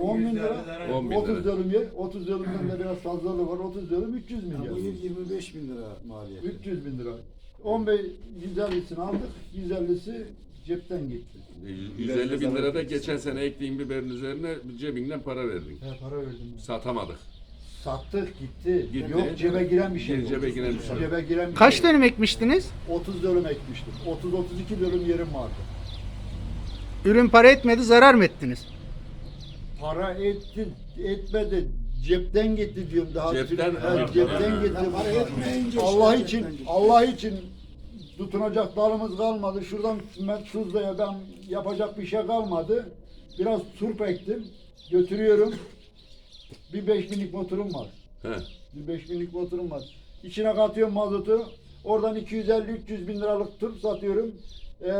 10 bin lira. 10 bin 30 lira. dönüm yer. 30 dönümden de biraz fazlalığı var. 30 dönüm 300 Bu milyar. yıl 25 bin lira maliyeti. 300 bin lira. 15 150'sini aldık. 150'si cepten gitti. 150 bin lira da geçen sene ektiğin biberin üzerine cebinden para verdin. He para verdim. Satamadık. Sattık gitti. Gitti. Yok cebe giren bir şey yok. Cebe giren bir şey yok. Cebe giren bir Kaç şey yok. dönüm ekmiştiniz? 30 dönüm ekmiştim. 30-32 dönüm yerim vardı. Ürün para etmedi, zarar mı ettiniz? Para etti, etmedi. Cepten gitti diyorum daha. Cepten, He, evet. cepten Ha. gitti. Para etmeyince Allah işte için. Allah için tutunacak dalımız kalmadı. Şuradan Tuzla'ya ben yapacak bir şey kalmadı. Biraz turp ektim. Götürüyorum. Bir 5000'lik motorum var. He. Bir 5000'lik motorum var. İçine katıyorum mazotu. Oradan 250-300 bin liralık turp satıyorum. Ee,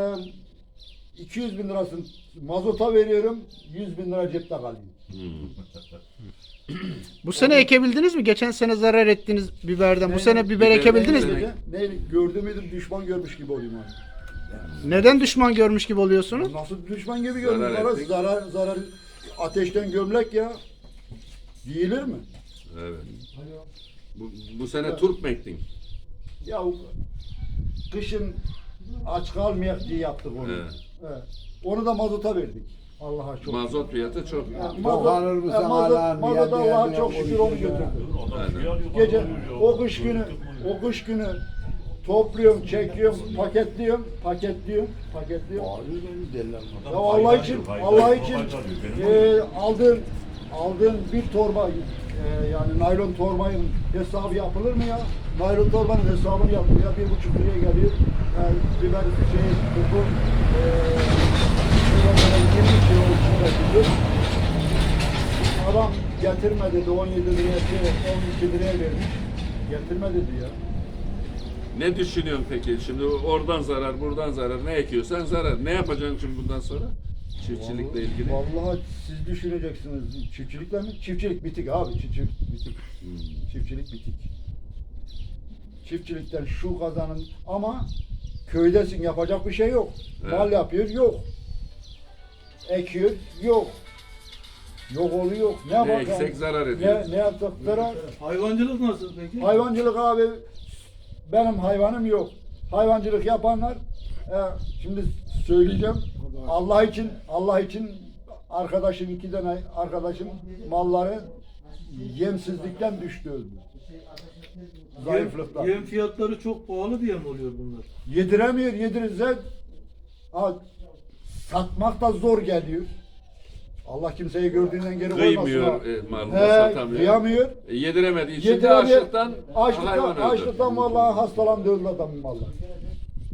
200 bin lirasını mazota veriyorum. 100 bin lira cepte kalıyor. Bu sene ekebildiniz mi? Geçen sene zarar ettiğiniz biberden. Bu Ne- sene biber biber ekebildiniz ne- mi? Ne, ne gördüğüm müydüm düşman görmüş gibi olayım abi. Neden düşman görmüş gibi oluyorsunuz? Nasıl düşman gibi görmüş Zarar zarar, ettik. zarar, zarar ateşten gömlek ya. Giyilir mi? Evet. Bu, bu sene turp mu ektin? Ya o- kışın aç kalmayak diye yaptık onu. Evet. Evet. Onu da mazota verdik. Allah'a çok. Mazot fiyatı çok. Ha, Dokanır mı ha, sana mazot, Niye Allah'a çok şükür onu konuşuyor ya. götürdü. Gece o kış günü o kış günü topluyorum, çekiyorum, paketliyorum, paketliyorum, paketliyorum. Ağrıyor beni deliler. Ya Allah için, Allah için e, aldığın aldığın bir torba e, yani naylon torbanın hesabı yapılır mı ya? Naylon torbanın hesabını yapıyor ya bir buçuk liraya geliyor. Yani biber şey kutu e, 20 kilo ölçüde gidiyor. Adam getirme dedi 17 liraya şey 12 liraya vermiş. Getirme dedi ya. Ne düşünüyorsun peki? Şimdi oradan zarar, buradan zarar. Ne ekiyorsan zarar. Ne yapacaksın şimdi bundan sonra? Çiftçilikle ilgili. Vallahi siz düşüneceksiniz. Çiftçilikle mi? Çiftçilik bitik abi. Çiftçilik bitik. Çiftçilik bitik. Çiftçilikten şu kazanın ama köydesin yapacak bir şey yok. Evet. Mal yapıyor yok. Ekiyor yok. Yok oluyor. Ne, Ne yapalım? eksek zarar ediyoruz. Ne, ne yapacak zarar? Hayvancılık nasıl peki? Hayvancılık abi benim hayvanım yok. Hayvancılık yapanlar e, şimdi söyleyeceğim. Allah için Allah için arkadaşım iki tane arkadaşım malları yemsizlikten düştü öldü. Zayıflıktan. Yem, yem fiyatları çok pahalı diye mi oluyor bunlar? Yediremiyor, yedirirse ha, satmak da zor geliyor. Allah kimseyi gördüğünden geri koymasın. Kıymıyor e, malını He, satamıyor. kıyamıyor. E, yediremediği için de açlıktan, açlıktan, hayvan öldü. açlıktan vallahi hastalandı öldü adamın vallahi.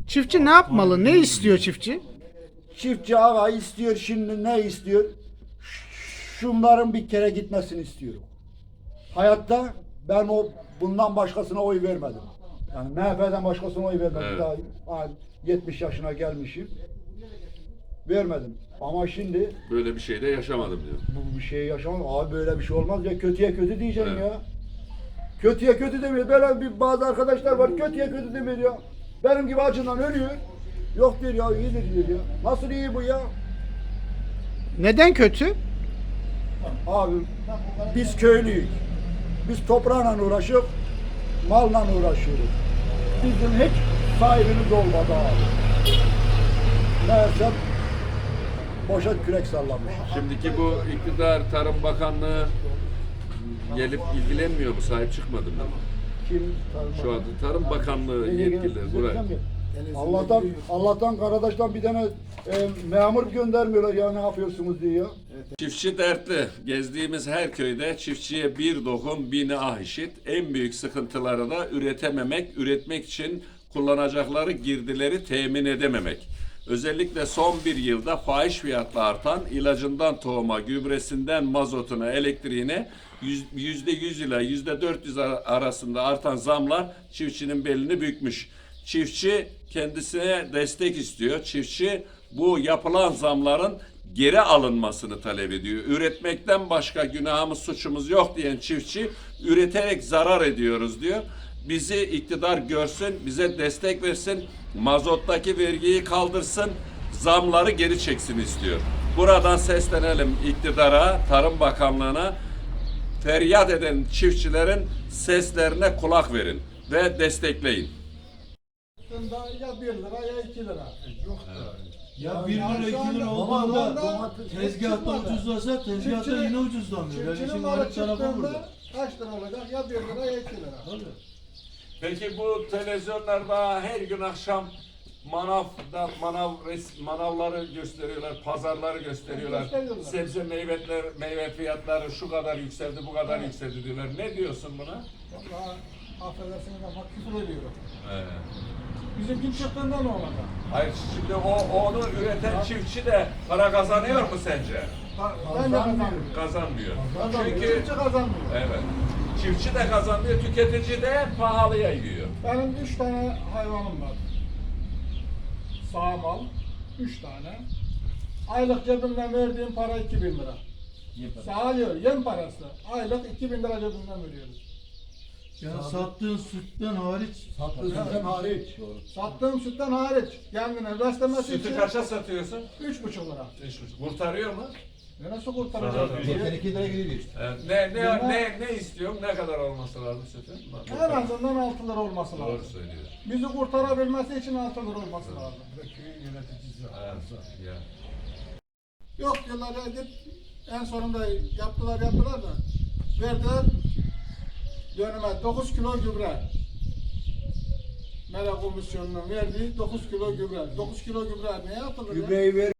Çiftçi ne yapmalı? Ne istiyor çiftçi? Çiftçi ağa istiyor şimdi ne istiyor? Şunların bir kere gitmesini istiyorum. Hayatta ben o bundan başkasına oy vermedim. Yani MHP'den başkasına oy vermedim. Evet. Daha ha, 70 yaşına gelmişim. Vermedim. Ama şimdi Böyle bir şey de yaşamadım diyor. bu bir şey yaşamam. Abi böyle bir şey olmaz ya. Kötüye kötü diyeceksin Evet. ya. Kötüye kötü demiyor. Böyle bir bazı arkadaşlar var kötüye kötü demiyor ya. Benim gibi acından ölüyor. Yok diyor ya iyidir diyor ya. Nasıl iyi bu ya? Neden kötü? Abi biz köylüyük. Biz toprağla uğraşıyoruz, malla uğraşıyoruz. Bizim hiç sahibimiz olmadı abi. Meğersem boşa kürek sallamış. Şimdiki bu iktidar Tarım Bakanlığı gelip ilgilenmiyor mu? Sahip çıkmadı mı? Kim? Şu anda Tarım Bakanlığı yetkilileri buraya. Allah'tan Allah'tan kardeşten bir tane e, memur göndermiyorlar ya ne yapıyorsunuz diye ya. Çiftçi dertli. Gezdiğimiz her köyde çiftçiye bir dokun bini ah işit. En büyük sıkıntıları da üretememek, üretmek için kullanacakları girdileri temin edememek. Özellikle son bir yılda fahiş fiyatla artan ilacından tohuma, gübresinden mazotuna, elektriğine yüz- yüzde yüz ile yüzde dört yüz ar- arasında artan zamlar çiftçinin belini bükmüş. Çiftçi kendisine destek istiyor. Çiftçi bu yapılan zamların geri alınmasını talep ediyor. Üretmekten başka günahımız suçumuz yok diyen çiftçi üreterek zarar ediyoruz diyor. Bizi iktidar görsün, bize destek versin, mazottaki vergiyi kaldırsın, zamları geri çeksin istiyor. Buradan seslenelim iktidara, Tarım Bakanlığı'na. Feryat eden çiftçilerin seslerine kulak verin ve destekleyin. Ya 1 lira ya 2 lira. Yok Ya 1 lira Yani 2 şu anda lira olduğunda domates tezgahta çıkmadı. ucuzlasa tezgahta Çiftçinin- yine ucuzlamıyor. Yani Çiftçinin şimdi malı garip tarafı burada. kaç lira olacak? Ya 1 lira ya 2 lira. Peki bu televizyonlarda her gün akşam manavda manav res, manavları gösteriyorlar, pazarları gösteriyorlar. Gösteriyorlar. Sebze meyveler, meyve fiyatları şu kadar yükseldi, bu kadar yükseldi diyorlar. Ne diyorsun buna? Valla affedersiniz ama küfür ediyorum. Bizimki çıktığında ne olacak? Hayır şimdi o onu üreten çiftçi de para kazanıyor mu sence? Ha, Ben de kazanmıyorum. Kazanmıyor. Kazanmıyor. Çünkü Çiftçi kazanmıyor. evet. Çiftçi de kazanmıyor, tüketici de pahalıya yiyor. Benim 3 tane hayvanım var. Sağ mal, 3 tane. Aylık cebimden verdiğim para 2000 lira. Sağlıyor, yem parası. Aylık 2000 lira cebimden veriyoruz. Yani sattığın sütten hariç Sattığın sütten hariç. Sattığım sütten hariç kendine beslemesi Sütü için kaça satıyorsun? 3,5 lira. Kurtarıyor mu? Ne nasıl kurtaracağız? Geçen 2 lira gidiyor işte. Evet. Ne ne ne ne istiyorum? Ne kadar olması lazım sütün? En azından 6 lira olması Doğru lazım. söylüyor. Bizi kurtarabilmesi için 6 lira olması lazım. Evet. Ya. Yok diyorlar ya git. En sonunda yaptılar yaptılar da verdiler döneme 9 kilo gübre. Mera komisyonunun verdiği 9 kilo gübre. 9 kilo gübre ne yapılır ya? Gübreyi ver.